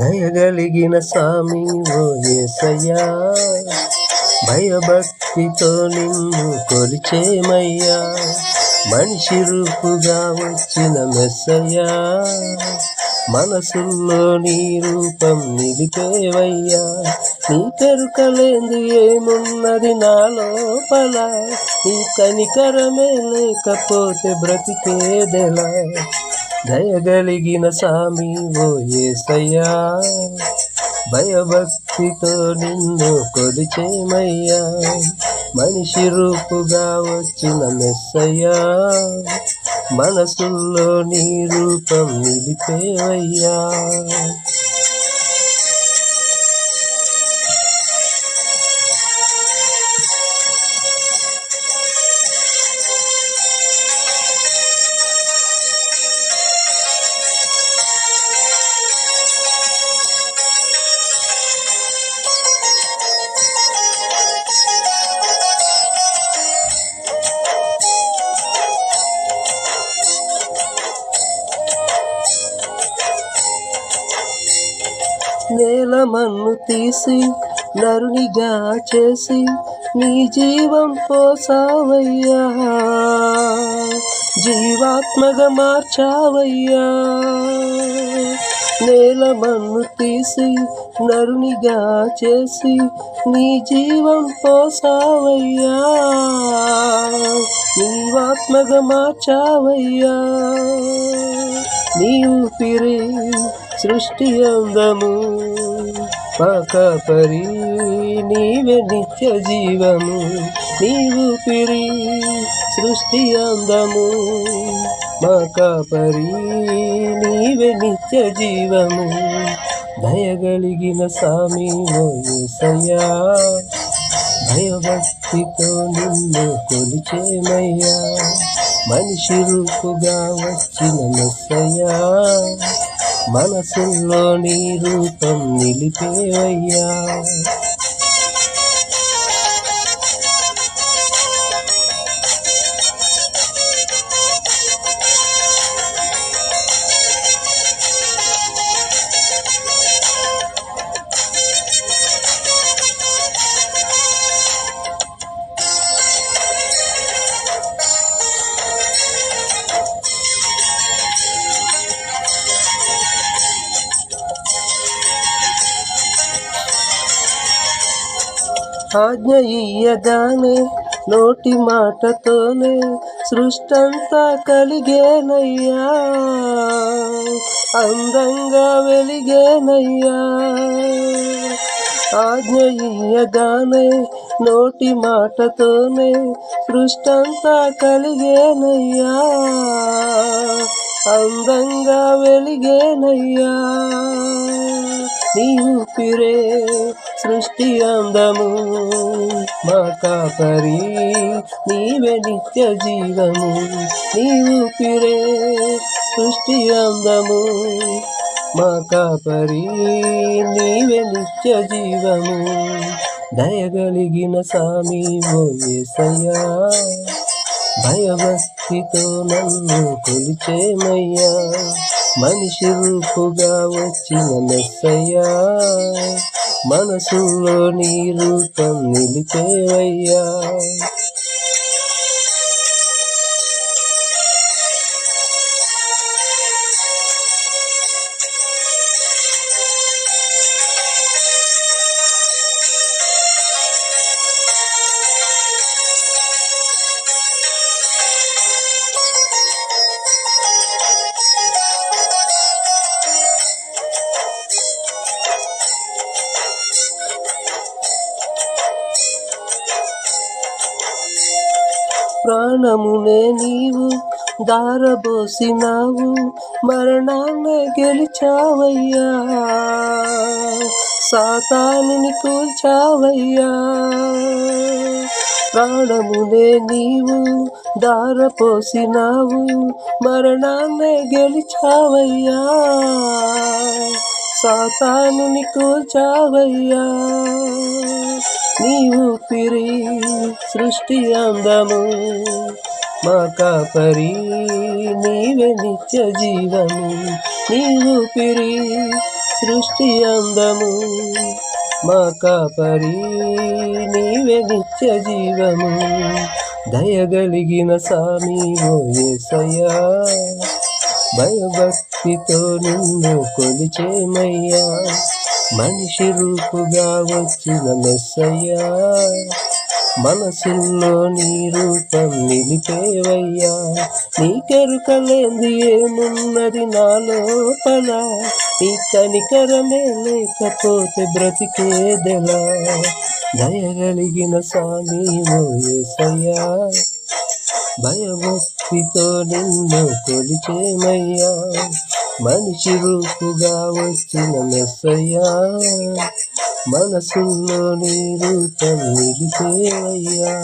దయగలిగిన స్వామి ఓ ఏసయ్యా భయభక్తితో నిన్ను కొలిచేమయ్యా మనిషి రూపుగా వచ్చిన మెస్సయ్యా మనసుల్లో నీ రూపం నిలిపేవయ్యా నీ పెరుకలేంది ఏమున్నది నా లోపల నీ కనికరమే లేకపోతే బ్రతికేదెలా? దయగలిగిన సామి ఓ ఏసయ్యా భయభక్తితో నిన్ను కొలిచేమయ్యా. మనిషి రూపుగా వచ్చిన మెస్సయ్యా మనసుల్లో నీ రూపం నిలిపేవయ్యా. నేల మన్ను తీసి నరునిగా చేసి నీ జీవం పోసావయ్యా. జీవాత్మగా మార్చావయ్యా. నేల మన్ను తీసి నరునిగా చేసి నీ జీవం పోసావయ్యా. నీవాత్మగా మార్చావయ్యా. నీ ఊపిరి సృష్టి అందము పాకపరి నీవే నిత్య జీవము. నీ ఊపిరి సృష్టి అందము. మా కాపరి నీవే నిత్య జీవము. దయగలిగిన సామి ఓసయ్యా భయభక్తితో నిన్ను కొలిచేమయ్యా. మనిషి రూపుగా వచ్చిన మెస్సయ్యా మనసుల్లో నీ రూపం నిలిపేవయ్యా. ఆజ్ఞ ఇయ్యగానే నోటి మాటతోనే సృష్టంతా కలిగేనయ్యా. అందంగా వెలిగేనయ్యా. ఆజ్ఞ ఇయ్యగానే నోటి మాటతోనే సృష్టంతా కలిగేనయ్యా. అందంగా వెలిగేనయ్యా. నీ ఊపిరే సృష్టి అందము. మా కాపరి నీవే నిత్య జీవము. నీవు పిరే సృష్టి అందము. మా కాపరి నీవే నిత్య జీవము. దయగలిగిన సామి ఓ యేసయ్యా భయభక్తితో నన్ను కొలిచేమయ్యా. మనిషి రూపుగా వచ్చిన మెస్సయ్యా. మనసులో నీ రూపం నిలిపేవయ్యా. ప్రాణమునే నీవు దారబోసినావు మరణాన్ని గెలిచావయ్యా. సాతానుని కూల్చావయ్యా. ప్రాణమునే నీవు దారపోసినావు మరణాన్ని గెలిచావయ్యా. సాతానుని కూల్చావయ్యా. నీవు ఊపిరి సృష్టి అందము. మా కాపరి నీవే నిత్య జీవము. నీవు పిరి సృష్టి అందము. మా కాపరి నీవే నిత్య జీవము. దయగలిగిన సామి ఓయేసయ్యా భయభక్తితో నిన్ను కొలిచేమయ్యా. మనిషి రూపుగా వచ్చిన మెస్సయ్యా. మనసుల్లో నీ రూపం నిలిపేవయ్యా నీకెరుకలేంది ఏమున్నది నా లోపల? నీ కనికరమే లేకపోతే బ్రతికేదెలా? దయగలిగిన స్వామి ఓ భయభక్తితో నిన్ను కొలిచేమయ్యా. మనిషి రూపుగా వచ్చిన మెస్సయ్యా మనసుల్లో నీ రూపం నిలిపేవయ్యా.